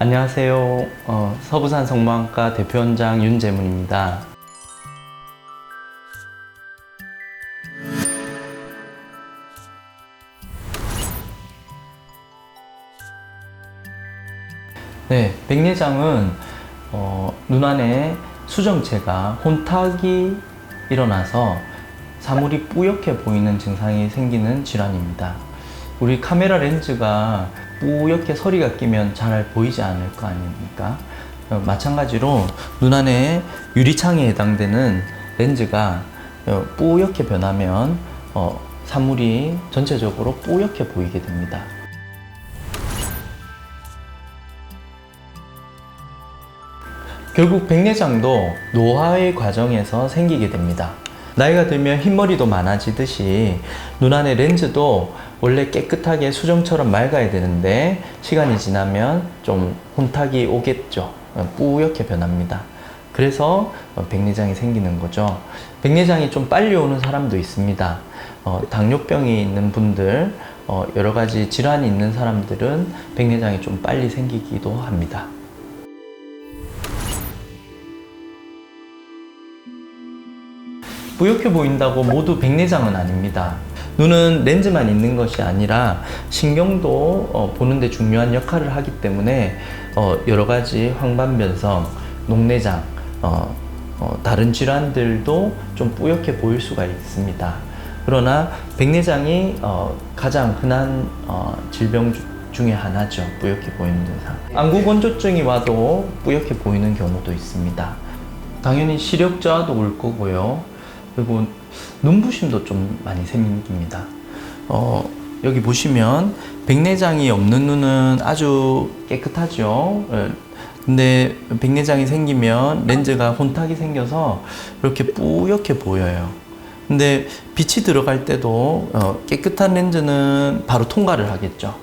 안녕하세요. 어, 서부산 성모학과 대표원장 윤재문입니다. 네, 백내장은 어, 눈 안에 수정체가 혼탁이 일어나서 사물이 뿌옇게 보이는 증상이 생기는 질환입니다. 우리 카메라 렌즈가 뿌옇게 서리가 끼면 잘 보이지 않을 거 아닙니까? 어, 마찬가지로 눈 안에 유리창에 해당되는 렌즈가 어, 뿌옇게 변하면 어, 사물이 전체적으로 뿌옇게 보이게 됩니다. 결국 백내장도 노화의 과정에서 생기게 됩니다. 나이가 들면 흰머리도 많아지듯이 눈 안의 렌즈도 원래 깨끗하게 수정처럼 맑아야 되는데 시간이 지나면 좀 혼탁이 오겠죠. 어, 뿌옇게 변합니다. 그래서 어, 백내장이 생기는 거죠. 백내장이 좀 빨리 오는 사람도 있습니다. 어, 당뇨병이 있는 분들, 어, 여러 가지 질환이 있는 사람들은 백내장이 좀 빨리 생기기도 합니다. 뿌옇게 보인다고 모두 백내장은 아닙니다. 눈은 렌즈만 있는 것이 아니라 신경도 어, 보는데 중요한 역할을 하기 때문에 어, 여러 가지 황반변성, 녹내장, 어, 어, 다른 질환들도 좀 뿌옇게 보일 수가 있습니다. 그러나 백내장이 어, 가장 흔한 어, 질병 주- 중에 하나죠. 뿌옇게 보이는 증상. 안구건조증이 와도 뿌옇게 보이는 경우도 있습니다. 당연히 시력 저하도 올 거고요. 그리고 눈부심도 좀 많이 생깁니다. 어, 여기 보시면 백내장이 없는 눈은 아주 깨끗하죠. 예. 근데 백내장이 생기면 렌즈가 혼탁이 생겨서 이렇게 뿌옇게 보여요. 근데 빛이 들어갈 때도 어, 깨끗한 렌즈는 바로 통과를 하겠죠.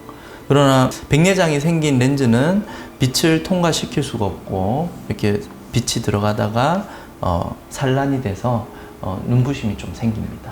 그러나 백내장이 생긴 렌즈는 빛을 통과시킬 수가 없고 이렇게 빛이 들어가다가 어, 산란이 돼서 어, 눈부심이 좀 생깁니다.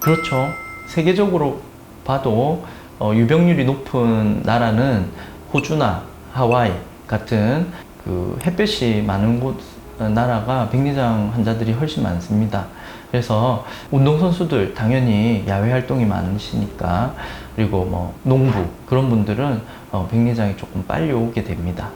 그렇죠. 세계적으로 봐도 어, 유병률이 높은 나라는 호주나 하와이 같은 그 햇볕이 많은 곳 어, 나라가 백내장 환자들이 훨씬 많습니다. 그래서 운동선수들 당연히 야외 활동이 많으시니까 그리고 뭐 농부 그런 분들은 어, 백내장이 조금 빨리 오게 됩니다.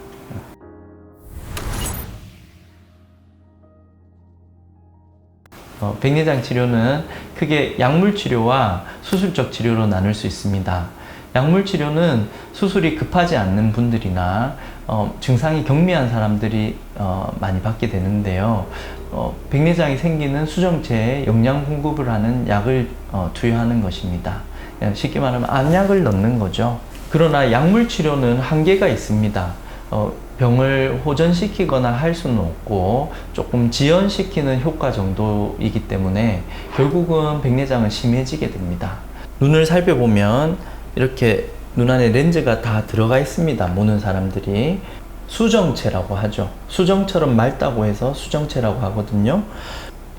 어, 백내장 치료는 크게 약물 치료와 수술적 치료로 나눌 수 있습니다. 약물 치료는 수술이 급하지 않는 분들이나 어, 증상이 경미한 사람들이 어, 많이 받게 되는데요. 어, 백내장이 생기는 수정체에 영양 공급을 하는 약을 어, 투여하는 것입니다. 쉽게 말하면 암약을 넣는 거죠. 그러나 약물 치료는 한계가 있습니다. 어, 병을 호전시키거나 할 수는 없고 조금 지연시키는 효과 정도이기 때문에 결국은 백내장은 심해지게 됩니다. 눈을 살펴보면 이렇게 눈 안에 렌즈가 다 들어가 있습니다. 모는 사람들이 수정체라고 하죠. 수정처럼 맑다고 해서 수정체라고 하거든요.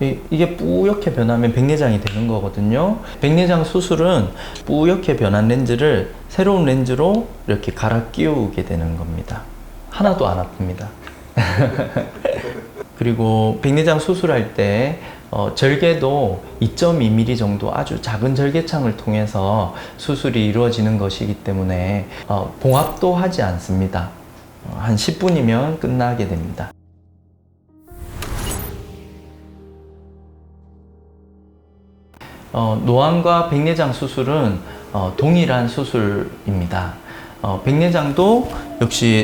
이- 이게 뿌옇게 변하면 백내장이 되는 거거든요. 백내장 수술은 뿌옇게 변한 렌즈를 새로운 렌즈로 이렇게 갈아 끼우게 되는 겁니다. 하나도 안 아픕니다. 그리고 백내장 수술할 때 어, 절개도 2.2mm 정도 아주 작은 절개창을 통해서 수술이 이루어지는 것이기 때문에 어, 봉합도 하지 않습니다. 어, 한 10분이면 끝나게 됩니다. 어, 노안과 백내장 수술은 어, 동일한 수술입니다. 어, 백내장도 역시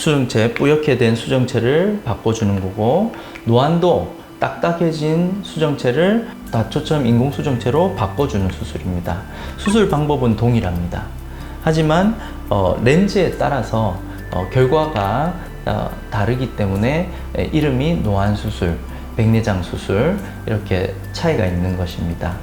수정체, 뿌옇게 된 수정체를 바꿔주는 거고, 노안도 딱딱해진 수정체를 다초점 인공 수정체로 바꿔주는 수술입니다. 수술 방법은 동일합니다. 하지만 어, 렌즈에 따라서 어, 결과가 어, 다르기 때문에 에, 이름이 노안 수술, 백내장 수술 이렇게 차이가 있는 것입니다.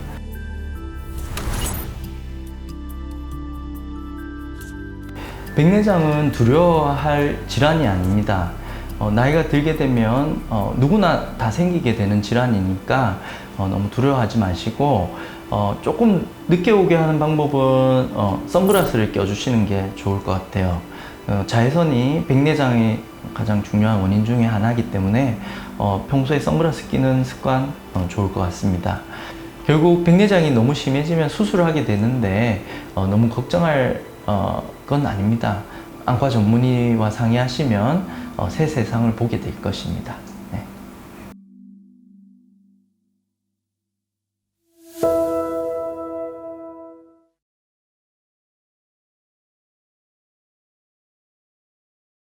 백내장은 두려워할 질환이 아닙니다. 어, 나이가 들게 되면 어, 누구나 다 생기게 되는 질환이니까 어, 너무 두려워하지 마시고 어, 조금 늦게 오게 하는 방법은 어, 선글라스를 껴주시는 게 좋을 것 같아요. 어, 자외선이 백내장의 가장 중요한 원인 중에 하나이기 때문에 어, 평소에 선글라스 끼는 습관 어, 좋을 것 같습니다. 결국 백내장이 너무 심해지면 수술을 하게 되는데 어, 너무 걱정할 어, 건 아닙니다. 안과 전문의와 상의하시면 어, 새 세상을 보게 될 것입니다.